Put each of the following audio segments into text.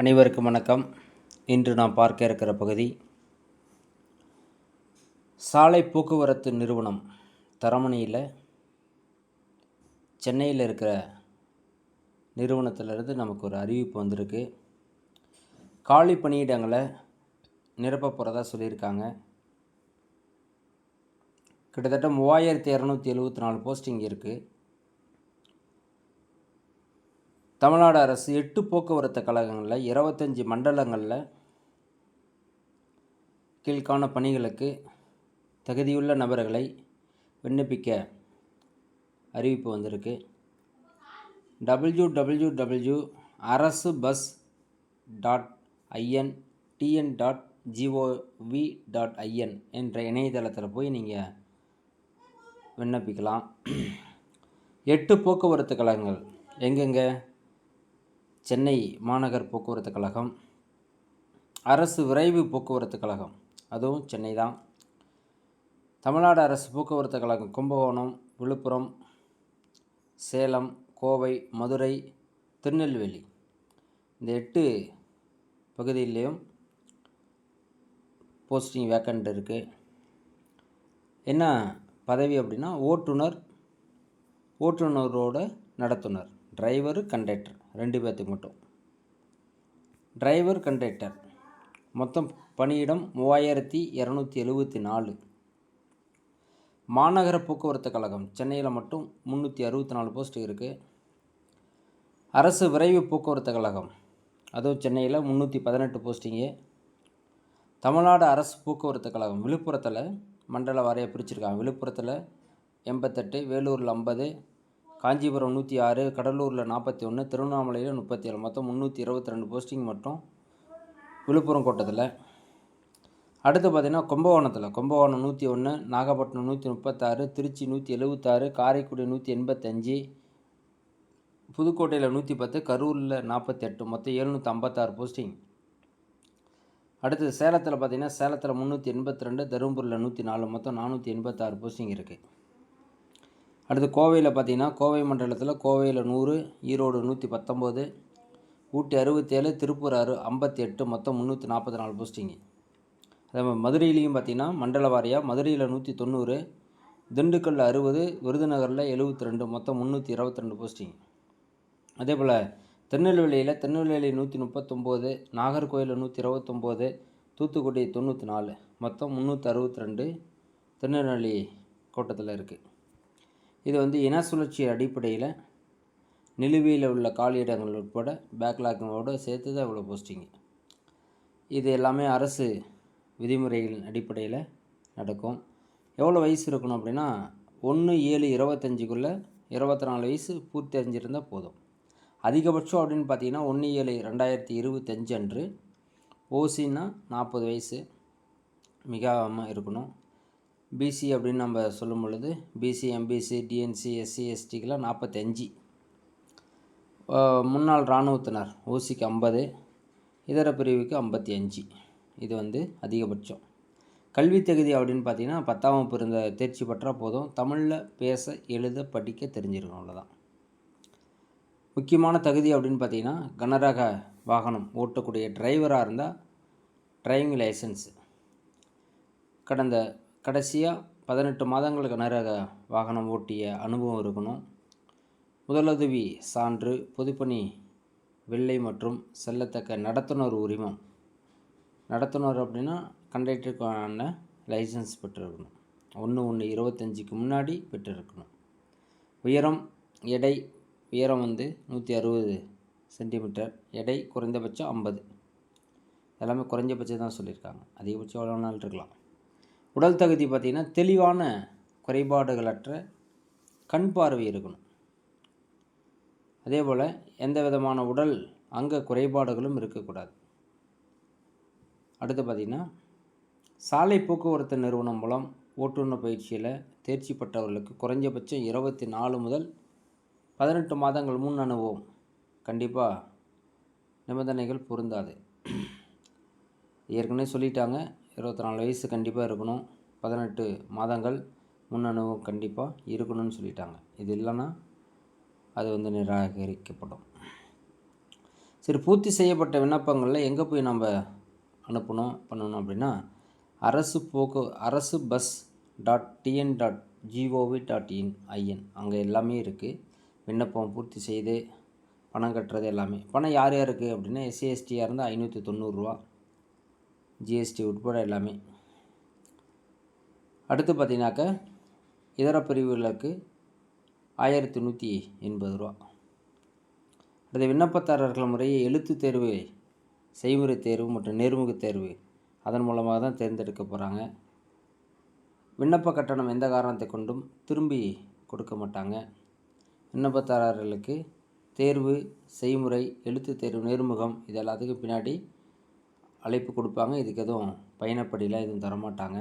அனைவருக்கும் வணக்கம். இன்று நாம் பார்க்க இருக்கிற பகுதி சாலை போக்குவரத்து நிறுவனம் தரமணியில் சென்னையில் இருக்கிற நிறுவனத்திலிருந்து நமக்கு ஒரு அறிவிப்பு வந்திருக்கு. காலி பணியிடங்களை நிரப்ப போகிறதா சொல்லியிருக்காங்க. கிட்டத்தட்ட மூவாயிரத்தி இரநூத்தி எழுபத்தி நாலு போஸ்டிங் இருக்குது தமிழ்நாடு அரசு எட்டு போக்குவரத்து கழகங்களில் இருபத்தஞ்சி மண்டலங்களில் கீழ்காண பணிகளுக்கு தகுதியுள்ள நபர்களை விண்ணப்பிக்க அறிவிப்பு வந்திருக்கு. W W W arasu bus dot IN TN dot GOV dot IN என்ற இணையதளத்தில் போய் நீங்கள் விண்ணப்பிக்கலாம். எட்டு போக்குவரத்து கழகங்கள் எங்கெங்கே? சென்னை மாநகர் போக்குவரத்து கழகம். அரசு விரைவு போக்குவரத்து கழகம். அதுவும் சென்னை தான். தமிழ்நாடு அரசு போக்குவரத்து கழகம் கும்பகோணம் விழுப்புரம் சேலம் கோவை மதுரை திருநெல்வேலி. இந்த எட்டு பகுதியிலையும் போஸ்டிங் வேக்கண்ட் இருக்குது என்ன பதவி அப்படின்னா ஓட்டுநர் ஓட்டுநரோட நடத்துனர் டிரைவரு கண்டக்டர். ரெண்டு பேர்த்துக்கு மட்டும். டிரைவர் கண்டக்டர் மொத்தம் பணியிடம் மூவாயிரத்தி இரநூத்தி எழுபத்தி நாலு. மாநகர போக்குவரத்து கழகம் சென்னையில் மட்டும் முந்நூற்றி அறுபத்தி நாலு போஸ்ட் இருக்குது அரசு விரைவு போக்குவரத்து கழகம் அதுவும் சென்னையில் முந்நூற்றி பதினெட்டு போஸ்டிங்கு தமிழ்நாடு அரசு போக்குவரத்து கழகம் விழுப்புரத்தில் மண்டல வாரியாக பிரிச்சிருக்காங்க. விழுப்புரத்தில் எண்பத்தெட்டு வேலூரில் ஐம்பது காஞ்சிபுரம் நூற்றி ஆறு கடலூரில் நாற்பத்தி ஒன்று திருவண்ணாமலையில் முப்பத்தி ஏழு மொத்தம் முந்நூற்றி இருபத்தி ரெண்டு போஸ்டிங் மட்டும் விழுப்புரம் கோட்டத்தில். அடுத்து பார்த்திங்கன்னா கும்பகோணத்தில். கும்பகோணம் நூற்றி ஒன்று நாகப்பட்டினம் நூற்றி முப்பத்தாறு திருச்சி நூற்றி எழுபத்தாறு காரைக்குடி நூற்றி எண்பத்தஞ்சு புதுக்கோட்டையில் நூற்றி பத்து கரூரில் நாற்பத்தி எட்டு மொத்தம் எழுநூற்றி ஐம்பத்தாறு போஸ்டிங் அடுத்தது சேலத்தில் பார்த்திங்கன்னா சேலத்தில் முந்நூற்றி எண்பத்தி ரெண்டு தருமபுரியில் நூற்றி நாலு மொத்தம் நானூற்றி எண்பத்தாறு போஸ்டிங் இருக்குது அடுத்து கோவையில் பார்த்திங்கன்னா கோவை மண்டலத்தில் கோவையில் நூறு ஈரோடு நூற்றி பத்தொம்போது ஊட்டி அறுபத்தேழு திருப்பூர் அறு ஐம்பத்தி எட்டு மொத்தம் முந்நூற்றி நாற்பத்தி நாலு போஸ்டிங்கு. அதே மாதிரி மதுரையிலையும் பார்த்திங்கன்னா மண்டல வாரியாக மதுரையில் நூற்றி தொண்ணூறு திண்டுக்கல்லில் அறுபது விருதுநகரில் எழுபத்தி ரெண்டு மொத்தம் முந்நூற்றி இருபத்தி ரெண்டு போஸ்டிங் அதே போல் திருநெல்வேலியில் திருநெல்வேலி நூற்றி முப்பத்தொம்போது நாகர்கோயிலில் நூற்றி இருபத்தொம்போது தூத்துக்குடி தொண்ணூற்றி நாலு மொத்தம் முந்நூற்றி அறுபத்தி ரெண்டு திருநெல்வேலி கோட்டத்தில் இருக்குது இது வந்து இன சுழற்சி அடிப்படையில் நிலுவையில் உள்ள காலியிடங்கள் உட்பட பேக்லாக்கோடு சேர்த்து தான் இவ்வளோ போஸ்டிங்கு இது எல்லாமே அரசு விதிமுறைகளின் அடிப்படையில் நடக்கும். எவ்வளோ வயசு இருக்கணும் அப்படின்னா ஒன்று ஏழு இருபத்தஞ்சிக்குள்ளே இருபத்தி நாலு வயசு பூர்த்தி அடைஞ்சிருந்தால் போதும். அதிகபட்சம் அப்படின்னு பார்த்தீங்கன்னா ஒன்று ஏழு ரெண்டாயிரத்தி இருபத்தஞ்சு அன்று. ஓசின்னா நாற்பது வயசு மிகாமல் இருக்கணும். பிசி அப்படின்னு நம்ம சொல்லும் பொழுது பிசி எம்பிசி டிஎன்சி எஸ்சி எஸ்டிக்கெலாம் நாற்பத்தஞ்சு. முன்னாள் இராணுவத்தினர் ஊசிக்கு ஐம்பது இதர பிரிவுக்கு ஐம்பத்தி அஞ்சு இது வந்து அதிகபட்சம். கல்வி தகுதி அப்படின்னு பார்த்தீங்கன்னா பத்தாம் வகுப்பு இருந்த தேர்ச்சி பெற்றால் போதும். தமிழில் பேச எழுத படிக்க தெரிஞ்சிருக்கணும் அவ்வளோதான் முக்கியமான தகுதி அப்படின்னு பார்த்தீங்கன்னா கனரக வாகனம் ஓட்டக்கூடிய டிரைவராக இருந்தால் டிரைவிங் லைசன்ஸ் கடந்த கடைசியாக பதினெட்டு மாதங்களுக்கு கனரக வாகனம் ஓட்டிய அனுபவம் இருக்கணும். முதலுதவி சான்று பொதுப்பணி வெள்ளை மற்றும் செல்லத்தக்க நடத்துனர் உரிமம். நடத்துனர் அப்படின்னா கண்டக்டருக்கான லைசன்ஸ் பெற்றிருக்கணும். ஒன்று ஒன்று இருபத்தஞ்சிக்கு முன்னாடி பெற்றிருக்கணும். உயரம் எடை உயரம் வந்து நூற்றி அறுபது சென்டிமீட்டர் எடை குறைந்தபட்சம் ஐம்பது. எல்லாமே குறைஞ்சபட்சம் தான் சொல்லியிருக்காங்க. அதிகபட்சம் எவ்வளோ நாள் இருக்கலாம். உடல் தகுதி பார்த்திங்கன்னா தெளிவான குறைபாடுகளற்ற கண் பார்வை இருக்கணும். அதே போல் எந்த விதமான உடல் அங்க குறைபாடுகளும் இருக்கக்கூடாது. அடுத்து பார்த்திங்கன்னா சாலை போக்குவரத்து நிறுவனம் மூலம் ஓட்டுநர் பயிற்சியில் தேர்ச்சி பெற்றவர்களுக்கு குறைஞ்சபட்சம் இருபத்தி நாலு முதல் பதினெட்டு மாதங்கள் முன் அனுபவம். கண்டிப்பாக நிபந்தனைகள் பொருந்தாது. ஏற்கனவே சொல்லிட்டாங்க இருபத்தி நாலு வயசு கண்டிப்பாக இருக்கணும். பதினெட்டு மாதங்கள் முன் அனுபவம் கண்டிப்பாக இருக்கணும்னு சொல்லிட்டாங்க. இது இல்லைன்னா அது வந்து நிராகரிக்கப்படும். சரி பூர்த்தி செய்யப்பட்ட விண்ணப்பங்களில் எங்கே போய் நம்ம அனுப்பணும் பண்ணணும் அப்படின்னா அரசு போக்கு arasu bus dot TN dot GOV dot in IN அங்கே எல்லாமே இருக்குது விண்ணப்பம் பூர்த்தி செய்து பணம் கட்டுறது எல்லாமே. பணம் யார் யாருக்கு அப்படின்னா எஸ்சிஎஸ்டியாக இருந்தால் ஐநூற்றி தொண்ணூறுரூவா ஜிஎஸ்டி உட்பட எல்லாமே. அடுத்து பார்த்தீங்கன்னாக்கா இதர பிரிவுகளுக்கு ஆயிரத்தி நூற்றி எண்பது ரூபா. அடுத்த விண்ணப்பதாரர்கள் முறையே எழுத்து தேர்வு செய்முறை தேர்வு மற்றும் நேர்முக தேர்வு அதன் மூலமாக தான் தேர்ந்தெடுக்க போகிறாங்க விண்ணப்ப கட்டணம் எந்த காரணத்தை கொண்டும் திரும்பி கொடுக்க மாட்டாங்க. விண்ணப்பதாரர்களுக்கு தேர்வு செய்முறை எழுத்து தேர்வு நேர்முகம் இது எல்லாத்துக்கும் பின்னாடி அழைப்பு கொடுப்பாங்க. இதுக்கு எதுவும் பயணப்படியெலாம் எதுவும் தரமாட்டாங்க.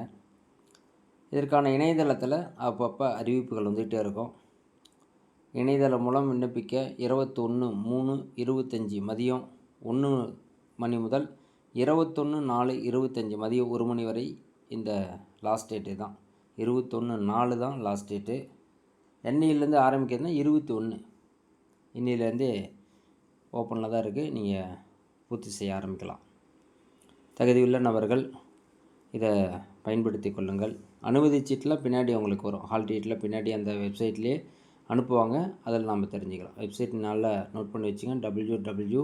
இதற்கான இணையதளத்தில் அப்பப்போ அறிவிப்புகள் வந்துகிட்டே இருக்கும். இணையதளம் மூலம் விண்ணப்பிக்க இருபத்தொன்று மூணு இருபத்தஞ்சி மதியம் ஒன்று மணி முதல் இருபத்தொன்று நாலு இருபத்தஞ்சி மதியம் ஒரு மணி வரை இந்த லாஸ்ட் டேட்டு தான். இருபத்தொன்று நாலு தான் லாஸ்ட் டேட்டு எண்ணெயிலேருந்து ஆரம்பிக்கிறதுனா இருபத்தி ஒன்று இன்னிலேருந்தே ஓப்பனில் தான் இருக்குது நீங்கள் பூர்த்தி செய்ய ஆரம்பிக்கலாம். தகுதியுள்ள நபர்கள் இதை பயன்படுத்தி கொள்ளுங்கள். அனுமதி சீட்டில் பின்னாடி உங்களுக்கு வரும். ஹால் டிக்கெட்டில் பின்னாடி அந்த வெப்சைட்லேயே அனுப்புவாங்க. அதில் நாம் தெரிஞ்சுக்கலாம். வெப்சைட் நல்லா நோட் பண்ணி வச்சுங்க. W W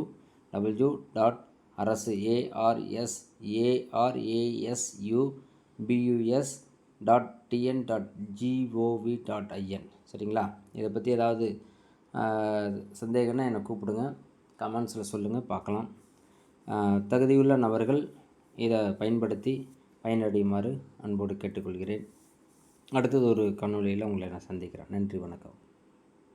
W dot arasu ARS ARASU BUS dot TN dot GOV dot IN சரிங்களா? இதை பற்றி ஏதாவது சந்தேகம்னா என்னை கூப்பிடுங்க. கமெண்ட்ஸில் சொல்லுங்கள் பார்க்கலாம். தகுதியுள்ள நபர்கள் இதை பயன்படுத்தி பயனடையுமாறு அன்போடு கேட்டுக்கொள்கிறேன். அடுத்தது ஒரு காணொலியில் உங்களை நான் சந்திக்கிறேன். நன்றி வணக்கம்.